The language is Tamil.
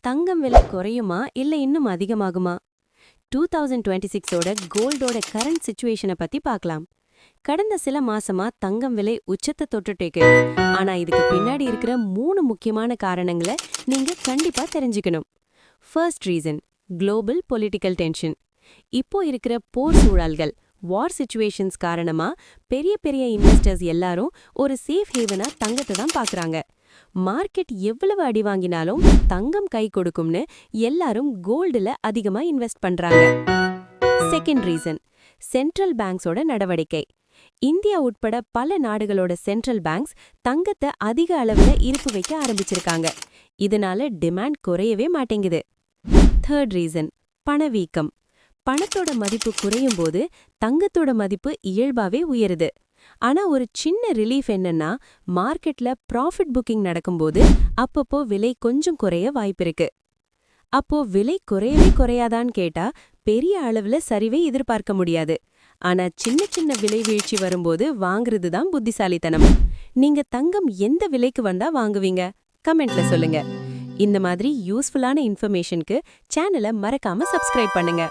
தங்கம் விலை குறையுமா இல்ல இன்னும் அதிகமாகுமா? டூ தௌசண்ட் டுவெண்ட்டி சிக்ஸோட கோல்டோட கரண்ட் சுச்சுவேஷனை பத்தி பார்க்கலாம் கடந்த சில மாசமா தங்கம் விலை உச்சத்தை தொட்டுட்டேக்கு ஆனா இதுக்கு பின்னாடி இருக்கிற மூணு முக்கியமான காரணங்களை நீங்க கண்டிப்பா தெரிஞ்சுக்கணும். First reason global political tension இப்போ இருக்கிற போர் சூழல்கள் வார் சுச்சுவேஷன்ஸ் காரணமா பெரிய பெரிய இன்வெஸ்டர்ஸ் எல்லாரும் ஒரு சேஃப் ஹேவனா தங்கத்தை தான் பாக்குறாங்க. மார்க்கெட் எவ்வளவு அடி வாங்கினாலும் தங்கம் கை கொடுக்கும்னு எல்லாரும் கோல்டுல அதிகமா இன்வெஸ்ட் பண்றாங்க. செகண்ட் ரீசன் சென்ட்ரல் பேங்க்ஸோட நடவடிக்கை. இந்தியா உட்பட பல நாடுகளோட சென்ட்ரல் பேங்க்ஸ் தங்கத்தை அதிக அளவுல இருப்பு வைக்க ஆரம்பிச்சிருக்காங்க. இதனால டிமாண்ட் குறையவே மாட்டேங்குது. தேர்ட் ரீசன் பணவீக்கம் பணத்தோட மதிப்பு குறையும் போது தங்கத்தோட மதிப்பு இயல்பாவே உயருது. ஆனா ஒரு சின்ன ரிலீஃப் என்னன்னா மார்க்கெட்ல ப்ராஃபிட் புக்கிங் நடக்கும்போது அப்பப்போ விலை கொஞ்சம் குறைய வாய்ப்பிருக்கு அப்போ விலை குறையவே குறையாதான்னு கேட்டா பெரிய அளவுல சரிவை எதிர்பார்க்க முடியாது. ஆனா சின்ன சின்ன விலை வீழ்ச்சி வரும்போது வாங்குறது தான் புத்திசாலித்தனம். நீங்க தங்கம் எந்த விலைக்கு வந்தா வாங்குவீங்க? கமெண்ட்ல சொல்லுங்க. இந்த மாதிரி யூஸ்ஃபுல்லான இன்ஃபர்மேஷனுக்கு சேனலை மறக்காம சப்ஸ்கிரைப் பண்ணுங்க.